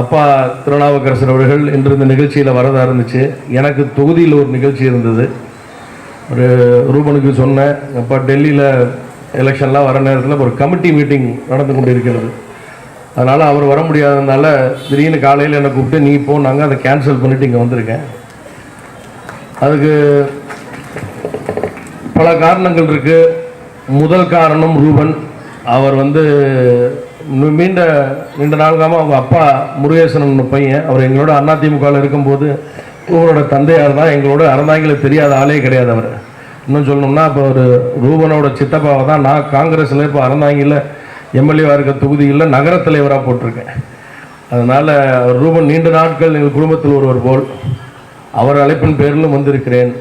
அப்பா திருநாவுக்கரசர் அவர்கள் இன்று இந்த நிகழ்ச்சியில் வரதா இருந்துச்சு எனக்கு தொகுதியில் ஒரு நிகழ்ச்சி இருந்தது. ஒரு ரூபனுக்கு சொன்னேன் அப்பா டெல்லியில் எலெக்ஷன்லாம் வர நேரத்தில் ஒரு கமிட்டி மீட்டிங் நடந்து கொண்டு இருக்கிறது அதனால் அவர் வர முடியாததுனால திடீர்னு காலையில் என்னை கூப்பிட்டு நீ போனாங்க அதை கேன்சல் பண்ணிவிட்டு இங்கே வந்திருக்கேன். அதுக்கு பல காரணங்கள் இருக்குது முதல் காரணம் ரூபன். அவர் வந்து நீண்ட நீண்ட நாள்காம அவங்க அப்பா முருகேசன் பையன் அவர் எங்களோட அதிமுகவில் இருக்கும்போது இவரோட தந்தையார் தான் எங்களோட அறந்தாங்கில தெரியாத ஆளே கிடையாது அவர். இன்னும் சொல்லணும்னா இப்போ ஒரு ரூபனோட சித்தப்பாவை தான் நான் காங்கிரஸில் இப்போ அறந்தாங்கில எம்எல்ஏவாக இருக்க தொகுதியில் நகர தலைவராக போட்டிருக்கேன். அதனால் ரூபன் நீண்ட நாட்கள் எங்கள் குடும்பத்தில் ஒருவர் போல் அவர் அழைப்பின் பேரிலும் வந்திருக்கிறேன்.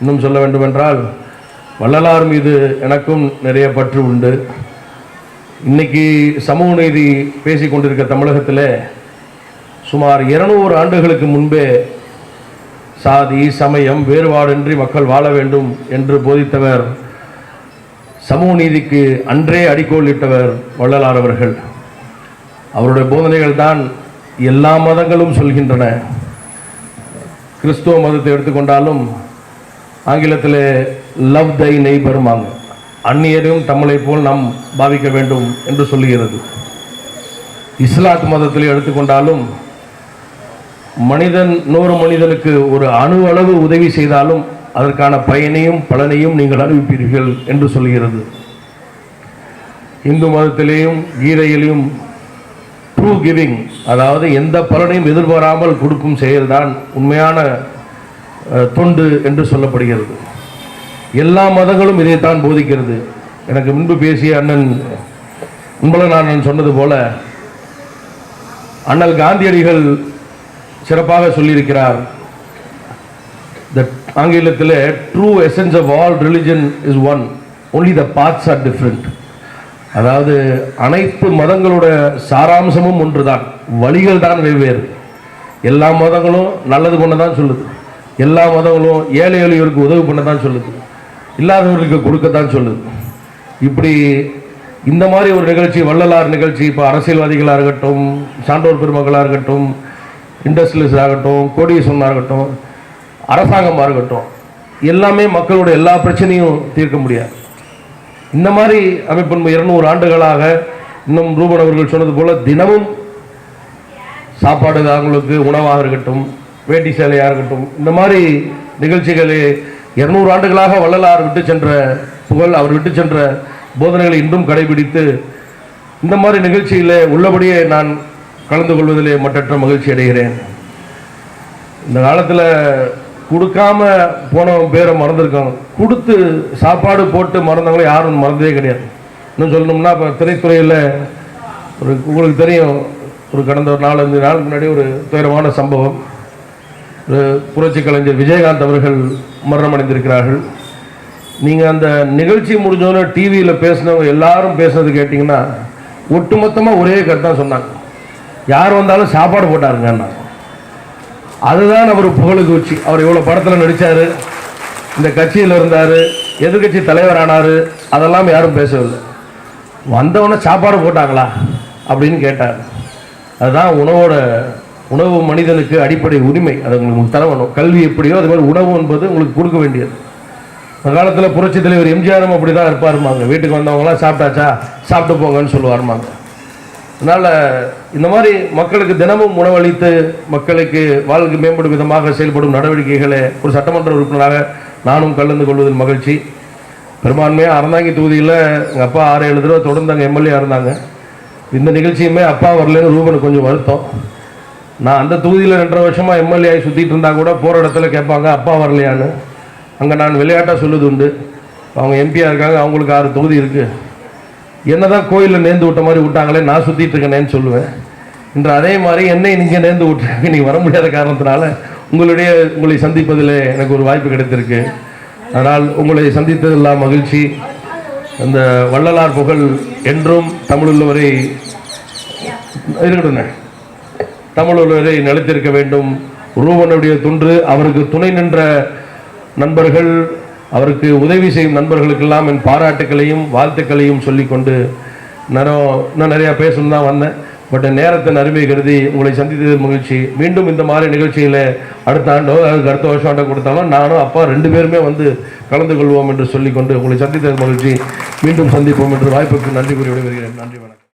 இன்னும் சொல்ல வேண்டுமென்றால் வள்ளலார் மீது எனக்கும் நிறைய பற்று உண்டு. இன்னைக்கு சமூக நீதி பேசி கொண்டிருக்க தமிழகத்தில் சுமார் இருநூறு ஆண்டுகளுக்கு முன்பே சாதி சமயம் வேறுபாடின்றி மக்கள் வாழ வேண்டும் என்று போதித்தவர் சமூக நீதிக்கு அன்றே அடிக்கோளிட்டவர் வள்ளலார் அவர்கள். அவருடைய போதனைகள் தான் எல்லா மதங்களும் சொல்கின்றன. கிறிஸ்துவ மதத்தை எடுத்துக்கொண்டாலும் ஆங்கிலத்தில் லவ் தை நெய்பருமாங்க அந்நியரையும் தமிழை போல் நாம் பாவிக்க வேண்டும் என்று சொல்லுகிறது. இஸ்லாத் மதத்தில் எடுத்துக்கொண்டாலும் மனிதன் நூறு மனிதனுக்கு ஒரு அணு அளவு உதவி செய்தாலும் அதற்கான பயனையும் பலனையும் நீங்கள் அறிவிப்பீர்கள் என்று சொல்கிறது இந்து மதத்திலேயும் கீதையிலையும் ட்ரூ கிவிங் அதாவது எந்த பலனையும் எதிர்பாராமல் கொடுக்கும் செயல்தான் உண்மையான தொண்டு என்று சொல்லப்படுகிறது. எல்லா மதங்களும் இதைத்தான் போதிக்கிறது. எனக்கு முன்பு பேசிய அண்ணன் அன்பழகன் சொன்னது போல அண்ணல் காந்தியடிகள் சிறப்பாக சொல்லியிருக்கிறார். த ஆங்கிலத்தில் true essence of all religion is one only the parts are different அதாவது அனைத்து மதங்களோட சாராம்சமும் ஒன்று தான் வழிகள் தான் வெவ்வேறு. எல்லா மதங்களும் நல்லது பண்ண தான் சொல்லுது. எல்லா மதங்களும் ஏழை எளியோருக்கு உதவி பண்ண தான் சொல்லுது. இல்லாதவர்களுக்கு கொடுக்கத்தான் சொல்லுது. இப்படி இந்த மாதிரி ஒரு நிகழ்ச்சி வள்ளலார் நிகழ்ச்சி இப்போ அரசியல்வாதிகளாக இருக்கட்டும் சான்றோர் பெருமக்களாக இருக்கட்டும் இண்டஸ்ட்ரியலிஸ்ட் ஆகட்டும் கோடீஸ்வரனாக இருக்கட்டும் அரசாங்கமாக இருக்கட்டும் எல்லாமே மக்களோட எல்லா பிரச்சனையும் தீர்க்க முடியாது. இந்த மாதிரி அமைப்பு இருநூறு ஆண்டுகளாக இன்னும் ரூபன் அவர்கள் சொன்னது போல் தினமும் சாப்பாடு அவங்களுக்கு உணவாக இருக்கட்டும் வேட்டி சேலையாக இருக்கட்டும் இந்த மாதிரி நிகழ்ச்சிகளை இருநூறு ஆண்டுகளாக வள்ளலார் விட்டு சென்ற புகழ் அவர் விட்டு சென்ற போதனைகளை இன்றும் கடைபிடித்து இந்த மாதிரி நிகழ்ச்சியில் உள்ளபடியே நான் கலந்து கொள்வதிலே மற்றற்ற மகிழ்ச்சி அடைகிறேன். இந்த காலத்தில் கொடுக்காம போனவன் பேரை மறந்துருக்காங்க கொடுத்து சாப்பாடு போட்டு மறந்தவங்களே யாரும் மறந்ததே கிடையாது. இன்னும் சொல்லணும்னா இப்போ திரைத்துறையில் ஒரு உங்களுக்கு தெரியும் ஒரு கடந்த ஒரு நாலஞ்சு நாளுக்கு முன்னாடி ஒரு துயரமான சம்பவம். ஒரு புரட்சி கலைஞர் விஜயகாந்த் அவர்கள் மரணமடைந்திருக்கிறார்கள். நீங்கள் அந்த நிகழ்ச்சி முடிஞ்சோன்னே டிவியில் பேசினவங்க எல்லாரும் பேசுனது கேட்டிங்கன்னா ஒட்டுமொத்தமாக ஒரே கருத்தான் சொன்னாங்க. யார் வந்தாலும் சாப்பாடு போட்டாருங்கண்ணா. அதுதான் அவர் புகழுக்கு உச்சி அவர் இவ்வளோ படத்தில் நடித்தார் இந்த கட்சியில் இருந்தார். எதிர்கட்சி தலைவர் ஆனார். அதெல்லாம் யாரும் பேசவில்லை. வந்தவொடனே சாப்பாடு போட்டாங்களா அப்படின்னு கேட்டார். அதுதான் உணவோட உணவு மனிதனுக்கு அடிப்படை உரிமை அது உங்களுக்கு தர வேணும் கல்வி எப்படியோ அது மாதிரி உணவு என்பது உங்களுக்கு கொடுக்க வேண்டியது. அந்த காலத்தில் புரட்சி தலைவர் எம்ஜிஆரும் அப்படி தான் இருப்பாருமாங்க வீட்டுக்கு வந்தவங்களாம் சாப்பிட்டாச்சா சாப்பிட்டு போங்கன்னு சொல்லுவாருமாங்க அதனால் இந்த மாதிரி மக்களுக்கு தினமும் உணவளித்து மக்களுக்கு வாழ்க்கை மேம்படும் விதமாக செயல்படும் நடவடிக்கைகளை ஒரு சட்டமன்ற உறுப்பினராக நானும் கலந்து கொள்வதில் மகிழ்ச்சி. பெரும்பான்மையாக அறந்தாங்கி தொகுதியில் எங்கள் அப்பா ஆறு ஏழு தடவை தொடர்ந்து அங்கே எம்எல்ஏ இருந்தாங்க. இந்த நிகழ்ச்சியுமே அப்பா வரலன்னு ரூபனுக்கு கொஞ்சம் வருத்தம். நான் அந்த தொகுதியில் ரெண்டரை வருஷமாக எம்எல்ஏ ஆகி சுற்றிட்டு இருந்தால் கூட போகிற இடத்துல கேட்பாங்க அப்பா வரலையான்னு. அங்கே நான் விளையாட்டாக சொல்லுது உண்டு. அவங்க எம்பியாக இருக்காங்க அவங்களுக்கு ஆறு தொகுதி இருக்குது என்னதான் கோயிலில் நேர்ந்து விட்ட மாதிரி விட்டாங்களே நான் சுற்றிட்டு இருக்கேனேன்னு சொல்லுவேன். இன்று அதே மாதிரி என்னை நீங்கள் நேர்ந்து விட்டுருங்க நீங்கள் வர முடியாத காரணத்தினால உங்களுடைய உங்களை சந்திப்பதில் எனக்கு ஒரு வாய்ப்பு கிடைத்திருக்கு. அதனால் உங்களை சந்தித்ததெல்லாம் மகிழ்ச்சி. அந்த வள்ளலார் புகழ் என்றும் தமிழ் உள்ளவரை இருக்கட்டும்ண்ணே. தமிழர்களை நிலைத்திருக்க வேண்டும். ரூபனுடைய தொன்று அவருக்கு துணை நின்ற நண்பர்கள் அவருக்கு உதவி செய்யும் நண்பர்களுக்கெல்லாம் என் பாராட்டுக்களையும் வாழ்த்துக்களையும் சொல்லிக்கொண்டு நேரம் இன்னும் நிறையா பேசணும் தான் வந்தேன். பட் நேரத்தை அருமை கருதி உங்களை சந்தித்தது மகிழ்ச்சி. மீண்டும் இந்த மாதிரி நிகழ்ச்சியில் அடுத்த ஆண்டோ அதுக்கு அடுத்த வருஷம் ஆண்டோ கொடுத்தாலும் நானும் அப்பா ரெண்டு பேருமே வந்து கலந்து கொள்வோம் என்று சொல்லிக்கொண்டு உங்களை சந்தித்தது மகிழ்ச்சி. மீண்டும் சந்திப்போம் என்று வாய்ப்புக்கு நன்றி கூறி விடைபெறுகிறேன். நன்றி வணக்கம்.